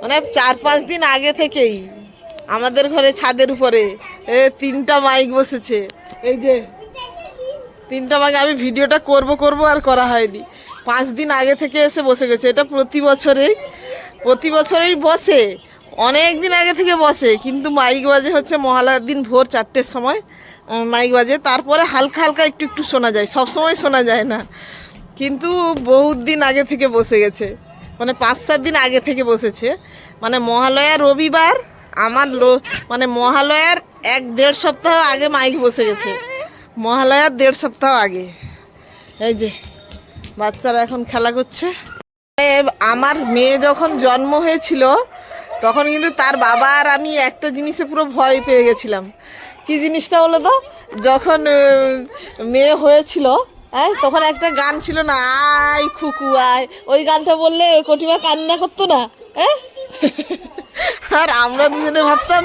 মানে চার পাঁচ দিন আগে থেকেই আমাদের ঘরে ছাদের উপরে এ, তিনটা মাইক বসেছে। এই যে, তিনটা মাইক আমি ভিডিওটা করব করব আর করা হয়নি। পাঁচ দিন আগে থেকে এসে বসে গেছে। এটা প্রতি বছরেই প্রতি বছরেই বসে। অনেক দিন আগে থেকে বসে, কিন্তু মাইক বাজে হচ্ছে মহালয়ার দিন ভোর চারটের সময়। মাইক বাজে। তারপরে হালকা হালকা একটু একটু শোনা যায়। সব সময় শোনা যায় না। কিন্তু বহুত দিন আগে থেকে বসে গেছে। মানে পাঁচ সাত দিন আগে থেকে বসেছে। মানে মহালয়া রবিবার, আমার লো মানে মহালয়ার এক দেড় সপ্তাহ আগে মাইক বসে গেছে। মহালয়ার দেড় সপ্তাহ আগে। এই যে, বাচ্চারা এখন খেলা করছে। আমার মেয়ে যখন জন্ম হয়েছিল, তখন কিন্তু তার বাবা আর আমি একটা জিনিসে পুরো ভয় পেয়ে গেছিলাম। কি জিনিসটা হলো তো? যখন মেয়ে হয়েছিল হ্যাঁ তখন একটা গান ছিল না আই খুকু, আয়। ওই গানটা বললে কটিমা কান্না করতো না আর আমরা দুজনে ভাবতাম,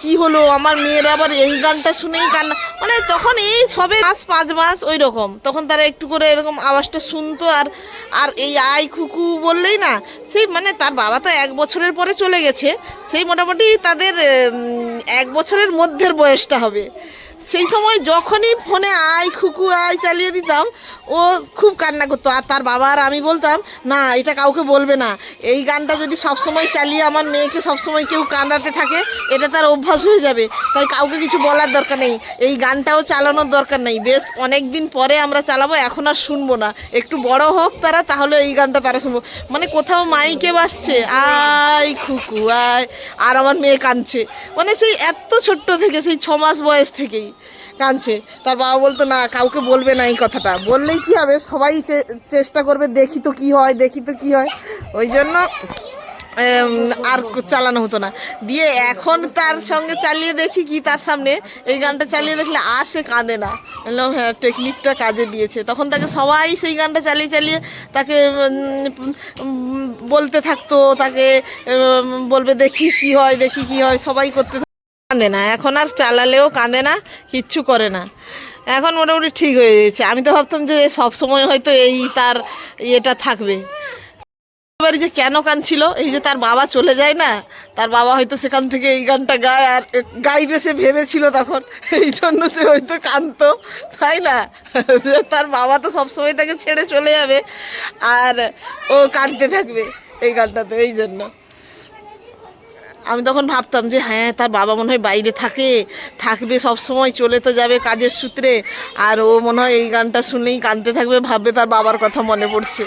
কি হলো, আমার মেয়ের আবার এই গানটা শুনেই কান্না মানে তখন এই সবে মাস, পাঁচ মাস ওই রকম। তখন তারা একটু করে এরকম আওয়াজটা শুনতো আর আর এই আই খুকু বললেই না, সেই মানে তার বাবা তো এক বছরের পরে চলে গেছে, সেই মোটামুটি তাদের এক বছরের মধ্যের বয়সটা হবে। সেই সময় যখনই ফোনে আই খুকু আই চালিয়ে দিতাম, ও খুব কান্না করতো। আর তার বাবা আর আমি বলতাম, না, এটা কাউকে বলবে না। এই গানটা যদি সবসময় চালিয়ে আমার মেয়েকে সবসময় কেউ কাঁদাতে থাকে, এটা তার অভ্যাস হয়ে যাবে। তাই কাউকে কিছু বলার দরকার নেই। এই গানটাও চালানোর দরকার নেই। বেশ অনেক দিন পরে আমরা চালাবো, এখন আর শুনব না। একটু বড় হোক তারা, তাহলে এই গানটা তারা শুনব। মানে কোথাও মাইকে বাসছে আই খুকু, আয়। আর আমার মেয়ে কাঁদছে। মানে সেই এত ছোট্ট থেকে, সেই ছ মাস বয়স থেকেই। কাঁদছে। তার বাবা বলতো, না, কাউকে বলবে না এই কথাটা। বললেই কি হবে? সবাই চেষ্টা করবে, দেখি তো কি হয়, দেখি তো কি হয়। ওই জন্য আর চালানো হতো না। দিয়ে এখন তার সঙ্গে চালিয়ে দেখি কি তার সামনে। এই গানটা চালিয়ে দেখলে আর সে কাঁদে না। বললাম হ্যাঁ টেকনিকটা কাজে দিয়েছে। তখন তাকে সবাই সেই গানটা চালিয়ে চালিয়ে তাকে বলতে থাকতো, তাকে বলবে, দেখি কি হয়, দেখি কি হয়। সবাই করতে। কাঁদে না, এখন আর চালালেও কাঁদে না, কিচ্ছু করে না। এখন মোটামুটি ঠিক হয়ে গেছে। আমি তো ভাবতাম যে সব সময় হয়তো এই তার ইয়েটা থাকবে এবারে যে কেন কাঁদছিল? এই যে তার বাবা চলে যায় না, তার বাবা হয়তো সেখান থেকে এই গানটা গায়, আর গাইবে সে ভেবেছিল তখন, এই জন্য সে হয়তো কাঁদতো, তাই না? তার বাবা তো সবসময় তাকে ছেড়ে চলে যাবে, আর ও কাঁদতে থাকবে এই গানটাতে, এই জন্য। আমি তখন ভাবতাম যে হ্যাঁ তার বাবা মনে হয় বাইরে থাকে, থাকবে সব সময় চলে তো যাবে কাজের সূত্রে। আর ও মনে হয় এই গানটা শুনেই কাঁদতে থাকবে, ভাববে তার বাবার কথা মনে পড়ছে।